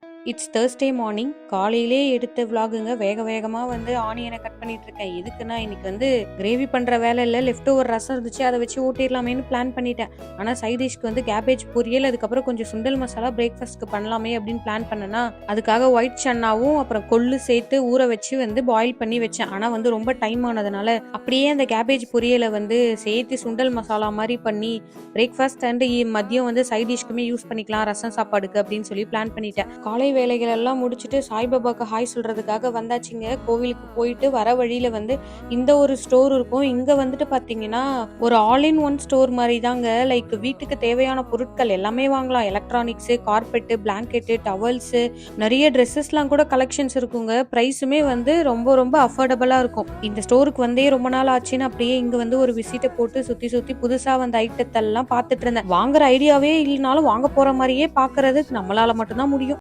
Thank you. It's Thursday morning. காலையிலே எடுத்த விலாகுங்க வேக வேகமாக வந்து ஆனியனை கட் பண்ணிட்டு இருக்கேன். எதுக்குன்னா, இன்னைக்கு வந்து கிரேவி பண்ணுற வேலை இல்லை லெஃப்ட் ஓவர் ரசம் இருந்துச்சு. அதை வச்சு ஊட்டிடலாமேனு பிளான் பண்ணிட்டேன். ஆனால் சைட் டிஷ்க்கு வந்து கேபேஜ் பொரியல், அதுக்கப்புறம் கொஞ்சம் சுண்டல் மசாலா பிரேக்ஃபாஸ்ட்க்கு பண்ணலாமே அப்படின்னு பிளான் பண்ணேன்னா அதுக்காக ஒயிட் சன்னாவும், அப்புறம் கொள்ளு சேர்த்து ஊற வச்சு வந்து பாயில் பண்ணி வச்சேன். ஆனால் வந்து ரொம்ப டைம் ஆனதுனால, அப்படியே அந்த கேபேஜ் பொரியலை வந்து சேர்த்து சுண்டல் மசாலா மாதிரி பண்ணி, பிரேக்ஃபாஸ்ட் அண்ட் மதியம் வந்து சைட் டிஷ்க்குமே யூஸ் பண்ணிக்கலாம். ரசம் சாப்பாடுக்கு அப்படின்னு சொல்லி பிளான் பண்ணிட்டேன். காலை வேலைகள் எல்லாம் முடிச்சுட்டு சாய்பாபாக்கு ஹாய் சொல்றதுக்காக வந்தாச்சுங்க. கோவிலுக்கு போயிட்டு வர வழியில வந்து இந்த ஒரு ஸ்டோர் இருக்கும். இங்க வந்துட்டு பார்த்தீங்கன்னா, ஒரு ஆல் இன் ஒன் ஸ்டோர் மாதிரி தாங்க. லைக் வீட்டுக்கு தேவையான பொருட்கள் எல்லாமே வாங்கலாம். எலக்ட்ரானிக்ஸு, கார்பெட்டு, பிளாங்கெட்டு, டவல்ஸு நிறைய ட்ரெஸ்ஸஸ்லாம் கூட கலெக்ஷன்ஸ் இருக்குங்க. பிரைஸுமே வந்து ரொம்ப ரொம்ப அஃபோர்டபுளா இருக்கும். இந்த ஸ்டோருக்கு வந்தே ரொம்ப நாள் ஆச்சுன்னு அப்படியே இங்க வந்து ஒரு விசிட்ட போட்டு சுத்தி சுத்தி புதுசா வந்த ஐட்டத்தெல்லாம் பார்த்துட்டு இருந்தேன். வாங்குற ஐடியாவே இல்லைனாலும் வாங்க போற மாதிரியே பார்க்கறது நம்மளால மட்டும்தான் முடியும்.